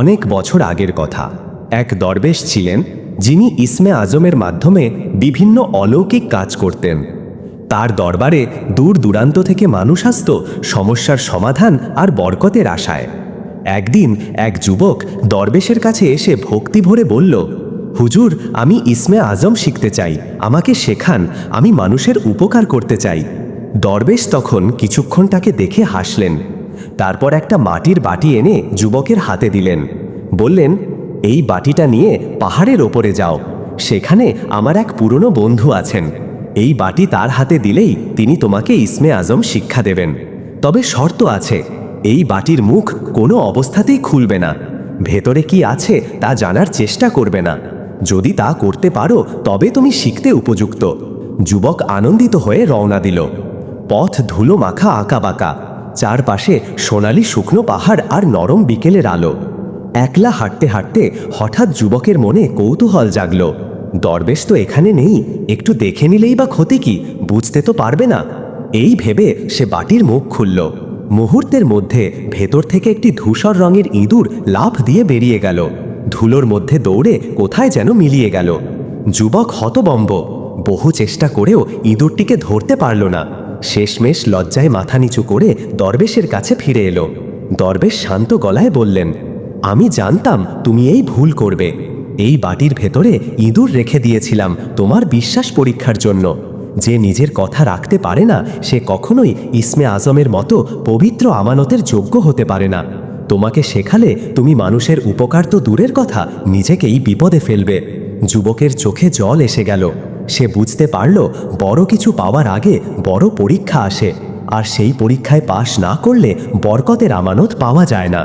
অনেক বছর আগের কথা। এক দরবেশ ছিলেন, যিনি ইসমে আজমের মাধ্যমে বিভিন্ন অলৌকিক কাজ করতেন। তার দরবারে দূর দূরান্ত থেকে মানুষ আসত, সমস্যার সমাধান আর বরকতের আশায়। একদিন এক যুবক দরবেশের কাছে এসে ভক্তি ভরে বলল, হুজুর, আমি ইসমে আজম শিখতে চাই, আমাকে শেখান, আমি মানুষের উপকার করতে চাই। দরবেশ তখন কিছুক্ষণ তাকে দেখে হাসলেন। তারপর একটা মাটির বাটি এনে যুবকের হাতে দিলেন। বললেন, এই বাটিটা নিয়ে পাহাড়ের ওপরে যাও। সেখানে আমার এক পুরনো বন্ধু আছেন। এই বাটি তার হাতে দিলেই তিনি তোমাকে ইসমে আজম শিক্ষা দেবেন। তবে শর্ত আছে, এই বাটির মুখ কোনো অবস্থাতেই খুলবে না। ভেতরে কি আছে তা জানার চেষ্টা করবে না। যদি তা করতে পারো, তবে তুমি শিখতে উপযুক্ত। যুবক আনন্দিত হয়ে রওনা দিল। পথ ধুলো মাখা আঁকা বাঁকা। চারপাশে সোনালি শুকনো পাহাড় আর নরম বিকেলের আলো। একলা হাঁটতে হাঁটতে হঠাৎ যুবকের মনে কৌতূহল জাগল। দরবেশ তো এখানে নেই, একটু দেখে নিলেই বা ক্ষতি কি, বুঝতে তো পারবে না। এই ভেবে সে বাটির মুখ খুলল। মুহূর্তের মধ্যে ভেতর থেকে একটি ধূসর রঙের ইঁদুর লাফ দিয়ে বেরিয়ে গেল। ধুলোর মধ্যে দৌড়ে কোথায় যেন মিলিয়ে গেল। যুবক হতবম্ব, বহু চেষ্টা করেও ইঁদুরটিকে ধরতে পারল না। শেষমেশ লজ্জায় মাথা নিচু করে দরবেশের কাছে ফিরে এলো। দরবেশ শান্ত গলায় বললেন, আমি জানতাম তুমি এই ভুল করবে। এই বাটির ভেতরে ইঁদুর রেখে দিয়েছিলাম তোমার বিশ্বাস পরীক্ষার জন্য। যে নিজের কথা রাখতে পারে না, সে কখনোই ইসমে আজমের মতো পবিত্র আমানতের যোগ্য হতে পারে না। তোমাকে শেখালে তুমি মানুষের উপকার তো দূরের কথা, নিজেকেই বিপদে ফেলবে। যুবকের চোখে জল এসে গেল। সে বুঝতে পারল বড় কিছু পাওয়ার আগে বড় পরীক্ষা আসে, আর সেই পরীক্ষায় পাশ না করলে বরকতের আমানত পাওয়া যায় না।